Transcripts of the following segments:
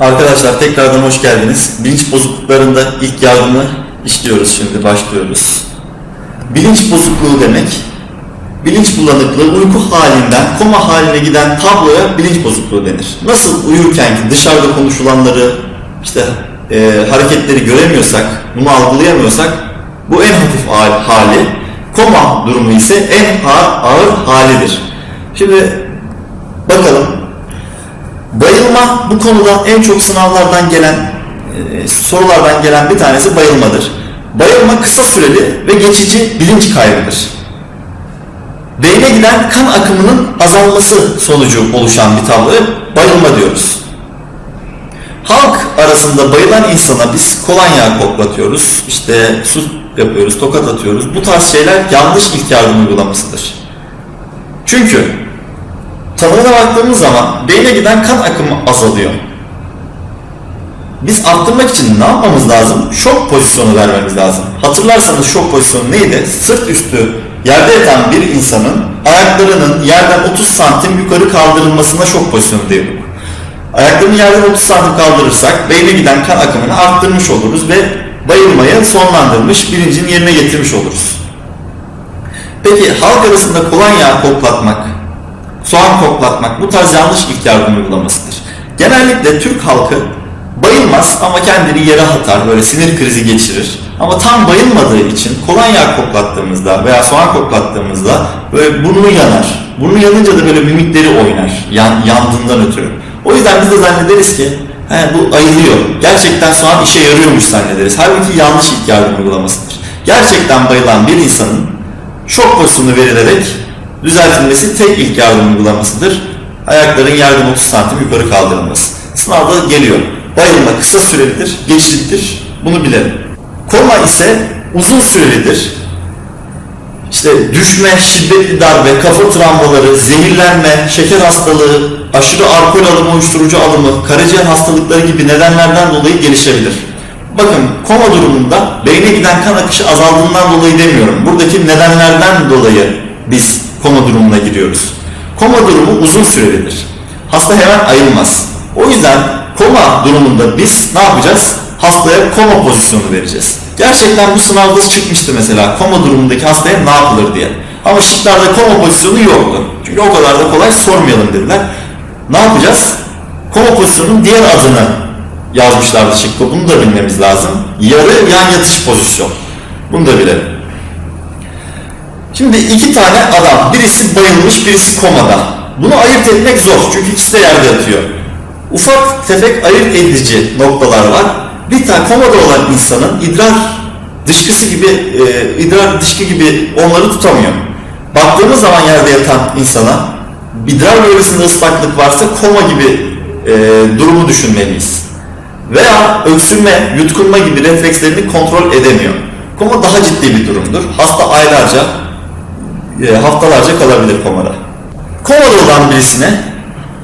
Arkadaşlar tekrardan hoş geldiniz. Bilinç bozukluklarında ilk yardımı işliyoruz şimdi, başlıyoruz. Bilinç bozukluğu demek, bilinç bulanıklığı uyku halinden koma haline giden tabloya bilinç bozukluğu denir. Nasıl uyurken ki dışarıda konuşulanları, işte e, hareketleri göremiyorsak, bunu algılayamıyorsak bu en hafif hal- hali, koma durumu ise en ağır halidir. Şimdi bakalım Bayılma bu konuda en çok sınavlardan gelen e, sorulardan gelen bir tanesi bayılmadır. Bayılma kısa süreli ve geçici bilinç kaybıdır. Beyne giden kan akımının azalması sonucu oluşan bir tabloya bayılma diyoruz. Halk arasında bayılan insana biz kolonya koklatıyoruz, işte su yapıyoruz, tokat atıyoruz. Bu tarz şeyler yanlış ilk yardım uygulamasıdır. Çünkü tanımına baktığımız zaman beyne giden kan akımı azalıyor. Biz arttırmak için ne yapmamız lazım? Şok pozisyonu vermemiz lazım. Hatırlarsanız şok pozisyonu neydi? Sırt üstü yerde yatan bir insanın ayaklarının yerden 30 santim yukarı kaldırılmasına şok pozisyonu diyorduk. Ayaklarını yerden 30 santim kaldırırsak beyne giden kan akımını arttırmış oluruz ve bayılmayı sonlandırmış, bilincin yerine getirmiş oluruz. Peki halk arasında kolonya koklatmak, soğan koklatmak bu tarz yanlış ilk yardım uygulamasıdır. Genellikle Türk halkı bayılmaz ama kendini yere atar, böyle sinir krizi geçirir. Ama tam bayılmadığı için kolonya koklattığımızda veya soğan koklattığımızda böyle burnu yanar. Burnu yanınca da böyle mimikleri oynar, yan, yandığından ötürü. O yüzden biz de zannederiz ki he, bu ayılıyor. Gerçekten soğan işe yarıyormuş zannederiz. Halbuki yanlış ilk yardım uygulamasıdır. Gerçekten bayılan bir insanın şok pozisyonu verilerek düzeltilmesi tek ilk yardım uygulamasıdır. Ayakların yerden 30 santim yukarı kaldırılması. Sınavda geliyor. Bayılma kısa sürelidir, geçicidir. Bunu bilelim. Koma ise uzun sürelidir. İşte düşme, şiddetli darbe, kafa travmaları, zehirlenme, şeker hastalığı, aşırı alkol alımı, uyuşturucu alımı, karaciğer hastalıkları gibi nedenlerden dolayı gelişebilir. Bakın koma durumunda beyne giden kan akışı azaldığından dolayı demiyorum. Buradaki nedenlerden dolayı biz koma durumuna giriyoruz. Koma durumu uzun sürelidir. Hasta hemen ayılmaz. O yüzden koma durumunda biz ne yapacağız? Hastaya koma pozisyonu vereceğiz. Gerçekten bu sınavda çıkmıştı mesela koma durumundaki hastaya ne yapılır diye. Ama şıklarda koma pozisyonu yoktu. Çünkü o kadar da kolay sormayalım dediler. Ne yapacağız? Koma pozisyonunun diğer adını yazmışlardı şıkkı. Bunu da bilmemiz lazım. Yarı yan yatış pozisyon. Bunu da bilelim. Şimdi iki tane adam. Birisi bayılmış, birisi komada. Bunu ayırt etmek zor. Çünkü ikisi de yerde yatıyor. Ufak tefek ayırt edici noktalar var. Bir tane komada olan insanın idrar dışkısı gibi, e, idrar dışkı gibi onları tutamıyor. Baktığımız zaman yerde yatan insana idrar bölgesinde ıslaklık varsa koma gibi e, durumu düşünmeliyiz. Veya öksürme, yutkunma gibi reflekslerini kontrol edemiyor. Koma daha ciddi bir durumdur. Hasta aylarca, e, haftalarca kalabilir komada. Komada olan birisine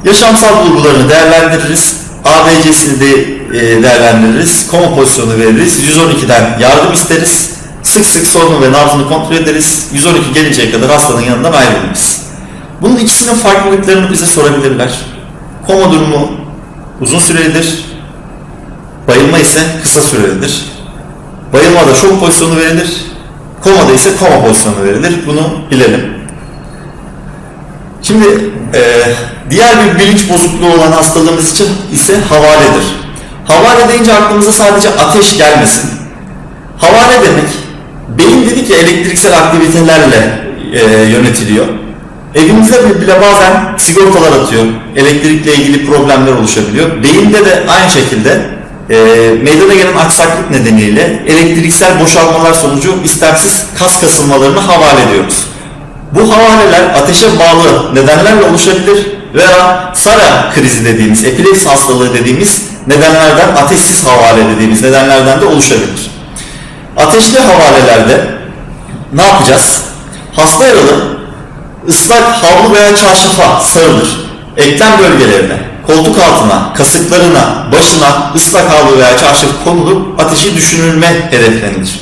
yaşamsal bulgularını değerlendiririz. ABC'sini de e, değerlendiririz. Koma pozisyonu veririz. 112'den yardım isteriz. Sık sık sorunu ve nabzını kontrol ederiz. 112 gelinceye kadar hastanın yanından ayrılmayız. Bunun ikisinin farklılıklarını bize sorabilirler. Koma durumu uzun sürelidir. Bayılma ise kısa sürelidir. Bayılmada şok pozisyonu verilir. Komada ise koma pozisyonu verilir. Bunu bilelim. Şimdi e, diğer bir bilinç bozukluğu olan hastalığımız için ise havaledir. Havale deyince aklımıza sadece ateş gelmesin. Havale demek, beyin dedi ki elektriksel aktivitelerle e, yönetiliyor. Evimizde bile bazen sigortalar atıyor. Elektrikle ilgili problemler oluşabiliyor. Beyinde de aynı şekilde e, meydana gelen aksaklık nedeniyle elektriksel boşalmalar sonucu istemsiz kas kasılmalarını havale ediyoruz. Bu havaleler ateşe bağlı nedenlerle oluşabilir veya SARA krizi dediğimiz, epilepsi hastalığı dediğimiz nedenlerden, ateşsiz havale dediğimiz nedenlerden de oluşabilir. Ateşli havalelerde ne yapacağız? Hasta yaralı ıslak havlu veya çarşafa sarılır. Eklem bölgelerine, koltuk altına, kasıklarına, başına ıslak havlu veya çarşaf konulup ateşi düşürülme hedeflenilir.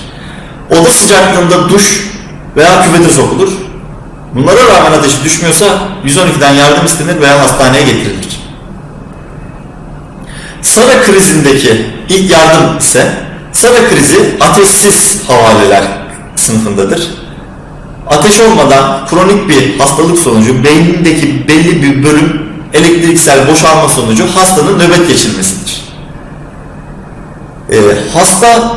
Oda sıcaklığında duş veya küvete sokulur. Bunlara rağmen ateşi düşmüyorsa 112'den yardım istenir veya hastaneye getirilir. SARA krizindeki ilk yardım ise SARA krizi ateşsiz havaleler sınıfındadır. Ateş olmadan kronik bir hastalık sonucu beynindeki belli bir bölüm elektriksel boşalma sonucu hastanın nöbet geçirmesidir. Ee, hasta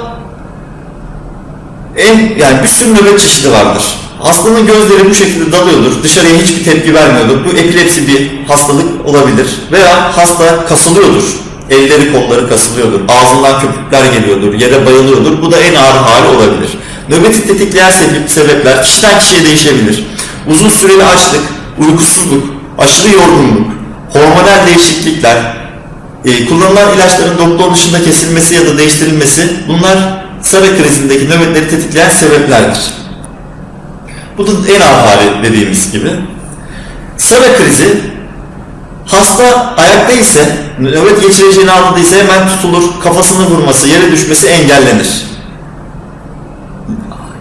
en yani bir sürü nöbet çeşidi vardır. Hastanın gözleri bu şekilde dalıyordur. Dışarıya hiçbir tepki vermiyordur. Bu epilepsi bir hastalık olabilir. Veya hasta kasılıyordur. Elleri kolları kasılıyordur. Ağzından köpükler geliyordur. Yere bayılıyordur. Bu da en ağır hali olabilir. Nöbeti tetikleyen sebep- sebepler kişiden kişiye değişebilir. Uzun süreli açlık, uykusuzluk, aşırı yorgunluk, hormonal değişiklikler, e, kullanılan ilaçların doktor dışında kesilmesi ya da değiştirilmesi bunlar SARA krizindeki nöbetleri tetikleyen sebeplerdir. Bu da en ağır hali dediğimiz gibi. SARA krizi hasta ayakta ise nöbet geçireceğini anladıysa hemen tutulur, kafasını vurması, yere düşmesi engellenir.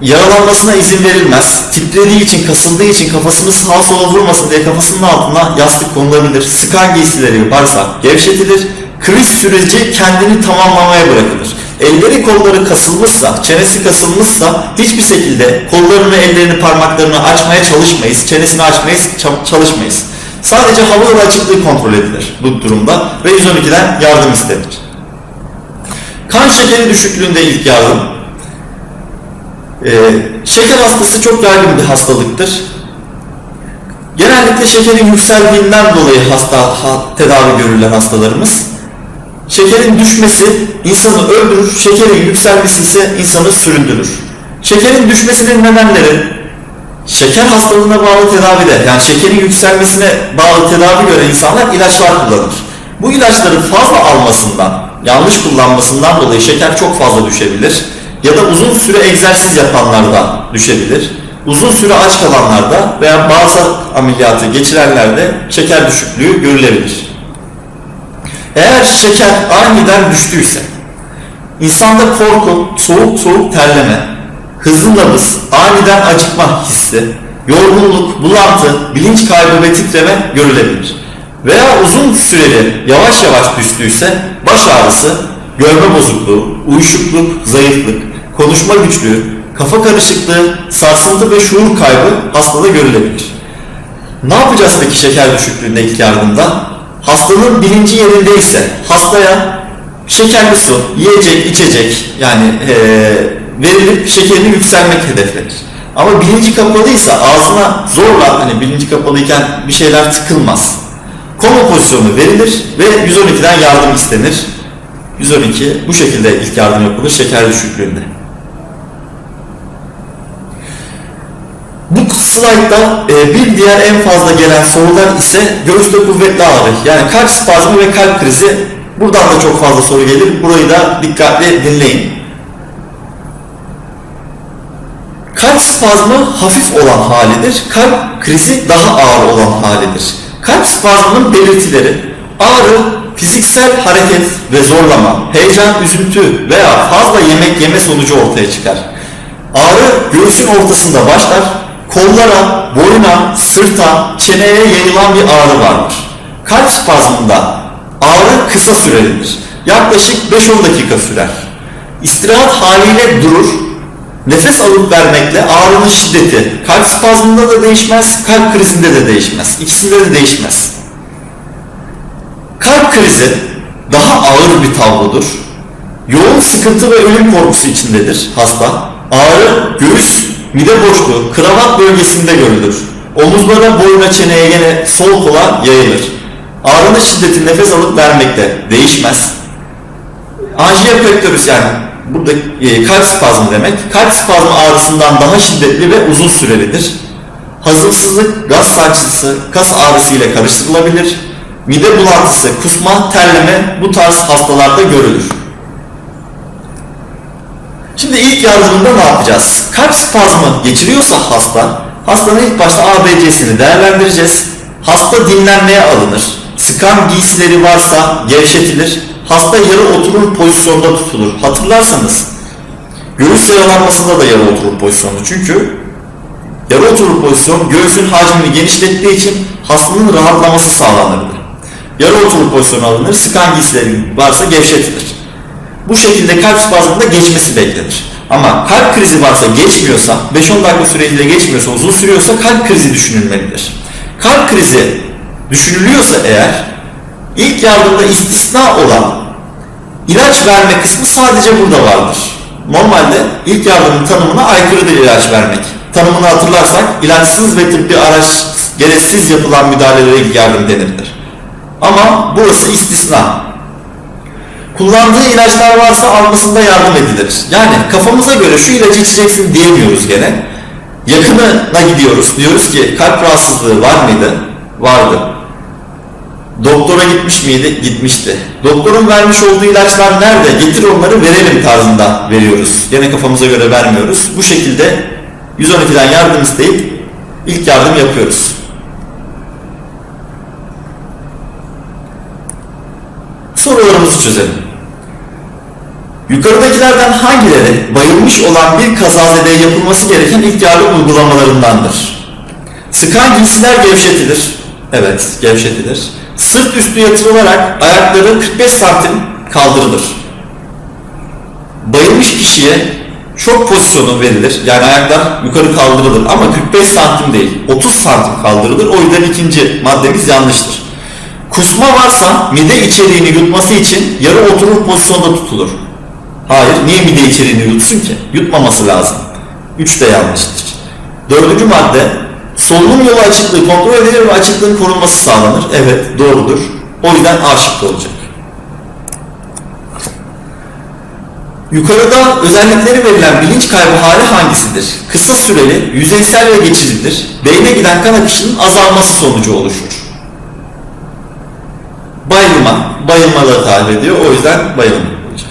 Yaralanmasına izin verilmez. Titrediği için, kasıldığı için kafasını sağa sola vurmasın diye kafasının altına yastık konulabilir. Sıkan giysileri varsa gevşetilir. Kriz süreci kendini tamamlamaya bırakılır. Elleri kolları kasılmışsa, çenesi kasılmışsa hiçbir şekilde kollarını, ellerini, parmaklarını açmaya çalışmayız. Çenesini açmayız, ça- çalışmayız. Sadece hava yolu açıklığı kontrol edilir bu durumda ve 112'den yardım istenir. Kan şekeri düşüklüğünde ilk yardım. Ee, şeker hastası çok yaygın bir hastalıktır. Genellikle şekerin yükseldiğinden dolayı hasta ha- tedavi görürler hastalarımız. Şekerin düşmesi insanı öldürür, şekerin yükselmesi ise insanı süründürür. Şekerin düşmesinin nedenleri şeker hastalığına bağlı tedavide yani şekerin yükselmesine bağlı tedavi gören insanlar ilaçlar kullanır. Bu ilaçların fazla almasından, yanlış kullanmasından dolayı şeker çok fazla düşebilir ya da uzun süre egzersiz yapanlarda düşebilir. Uzun süre aç kalanlarda veya bazı ameliyatı geçirenlerde şeker düşüklüğü görülebilir. Eğer şeker aniden düştüyse, insanda korku, soğuk soğuk terleme, hızlı nabız, aniden acıkma hissi, yorgunluk, bulantı, bilinç kaybı ve titreme görülebilir. Veya uzun süreli yavaş yavaş düştüyse baş ağrısı, görme bozukluğu, uyuşukluk, zayıflık, konuşma güçlüğü, kafa karışıklığı, sarsıntı ve şuur kaybı hastada görülebilir. Ne yapacağız peki şeker düşüklüğünde ilk yardımda? Hastanın bilinci yerindeyse hastaya şekerli su, yiyecek, içecek yani eee verilip şekerini yükselmek hedeflenir. Ama bilinci kapalıysa ağzına zorla hani bilinci kapalıyken bir şeyler tıkılmaz. Koma pozisyonu verilir ve 112'den yardım istenir. 112 bu şekilde ilk yardım yapılır şeker düşüklüğünde. Slaytta e, bir diğer en fazla gelen sorular ise göğüste kuvvetli ağrı. Yani kalp spazmı ve kalp krizi. Buradan da çok fazla soru gelir. Burayı da dikkatli dinleyin. Kalp spazmı hafif olan halidir. Kalp krizi daha ağır olan halidir. Kalp spazmının belirtileri ağrı, fiziksel hareket ve zorlama, heyecan, üzüntü veya fazla yemek yeme sonucu ortaya çıkar. Ağrı göğsün ortasında başlar, kollara, boyuna, sırta, çeneye yayılan bir ağrı vardır. Kalp spazmında ağrı kısa sürelidir. Yaklaşık 5-10 dakika sürer. İstirahat haliyle durur, nefes alıp vermekle ağrının şiddeti kalp spazmında da değişmez, kalp krizinde de değişmez. İkisinde de değişmez. Kalp krizi daha ağır bir tablodur. Yoğun sıkıntı ve ölüm korkusu içindedir hasta. Ağrı, göğüs, mide boşluğu, kravat bölgesinde görülür. Omuzlara, boyuna, çeneye yine sol kola yayılır. Ağrının şiddeti nefes alıp vermekte değişmez. Anjiyopektörüs yani burada e, kalp spazmı demek. Kalp spazmı ağrısından daha şiddetli ve uzun sürelidir. Hazımsızlık, gaz sancısı, kas ağrısı ile karıştırılabilir. Mide bulantısı, kusma, terleme bu tarz hastalarda görülür. İlk yardımında ne yapacağız? Kalp spazmı geçiriyorsa hasta, hastanın ilk başta ABC'sini değerlendireceğiz. Hasta dinlenmeye alınır. Sıkan giysileri varsa gevşetilir. Hasta yarı oturur pozisyonda tutulur. Hatırlarsanız göğüs yaralanmasında da yarı oturur pozisyonu. Çünkü yarı oturur pozisyon göğsün hacmini genişlettiği için hastanın rahatlaması sağlanırdı. Yarı oturup pozisyonu alınır. Sıkan giysileri varsa gevşetilir. Bu şekilde kalp spazmında geçmesi beklenir. Ama kalp krizi varsa geçmiyorsa, 5-10 dakika süreliğine geçmiyorsa, uzun sürüyorsa kalp krizi düşünülmelidir. Kalp krizi düşünülüyorsa eğer, ilk yardımda istisna olan ilaç verme kısmı sadece burada vardır. Normalde ilk yardımın tanımına aykırıdır ilaç vermek. Tanımını hatırlarsak ilaçsız ve tıbbi araç gereksiz yapılan müdahalelere ilk yardım denirdir. Ama burası istisna. Kullandığı ilaçlar varsa almasında yardım edilir. Yani kafamıza göre şu ilacı içeceksin diyemiyoruz gene. Yakınına gidiyoruz. Diyoruz ki kalp rahatsızlığı var mıydı? Vardı. Doktora gitmiş miydi? Gitmişti. Doktorun vermiş olduğu ilaçlar nerede? Getir onları verelim tarzında veriyoruz. Gene kafamıza göre vermiyoruz. Bu şekilde 112'den yardım isteyip ilk yardım yapıyoruz. Sorularımızı çözelim. Yukarıdakilerden hangileri bayılmış olan bir kazazedeye yapılması gereken ilk yardım uygulamalarındandır? Sıkan giysiler gevşetilir. Evet, gevşetilir. Sırt üstü yatırılarak ayakları 45 santim kaldırılır. Bayılmış kişiye şok pozisyonu verilir. Yani ayaklar yukarı kaldırılır ama 45 santim değil, 30 santim kaldırılır. O yüzden ikinci maddemiz yanlıştır. Kusma varsa mide içeriğini yutması için yarı oturur pozisyonda tutulur. Hayır, niye mide içeriğini yutsun ki? Yutmaması lazım. Üç de yanlıştır. Dördüncü madde, solunum yolu açıklığı kontrol edilir ve açıklığın korunması sağlanır. Evet, doğrudur. O yüzden A olacak. Yukarıda özellikleri verilen bilinç kaybı hali hangisidir? Kısa süreli, yüzeysel ve geçicidir. Beyne giden kan akışının azalması sonucu oluşur. Bayılma, bayılmaları tarif ediyor. O yüzden bayılma olacak.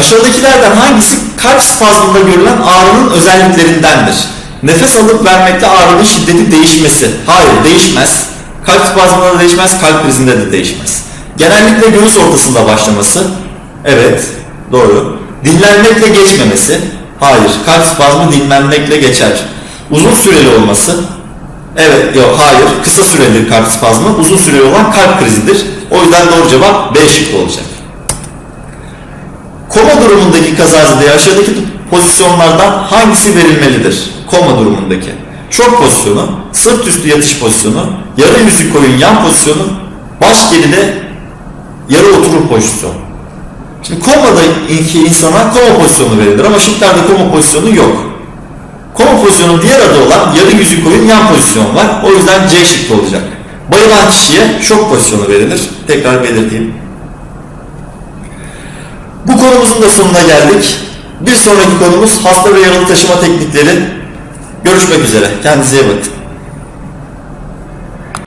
Aşağıdakilerden hangisi kalp spazmında görülen ağrının özelliklerindendir? Nefes alıp vermekte ağrının şiddeti değişmesi. Hayır, değişmez. Kalp spazmında da değişmez, kalp krizinde de değişmez. Genellikle göğüs ortasında başlaması. Evet, doğru. Dinlenmekle geçmemesi. Hayır, kalp spazmı dinlenmekle geçer. Uzun süreli olması. Evet, yok, hayır. Kısa süreli kalp spazmı, uzun süreli olan kalp krizidir. O yüzden doğru cevap B şıkkı olacak. Koma durumundaki kazazede aşağıdaki pozisyonlardan hangisi verilmelidir? Koma durumundaki. Şok pozisyonu, sırt üstü yatış pozisyonu, yarı yüzü koyun yan pozisyonu, baş geride yarı oturur pozisyonu. Şimdi komada iki insana koma pozisyonu verilir ama şıklarda koma pozisyonu yok. Koma pozisyonun diğer adı olan yarı yüzü koyun yan pozisyon var. O yüzden C şıkkı olacak. Bayılan kişiye şok pozisyonu verilir. Tekrar belirteyim. Konumuzun da sonuna geldik. Bir sonraki konumuz hasta ve yaralı taşıma teknikleri. Görüşmek üzere. Kendinize iyi bakın.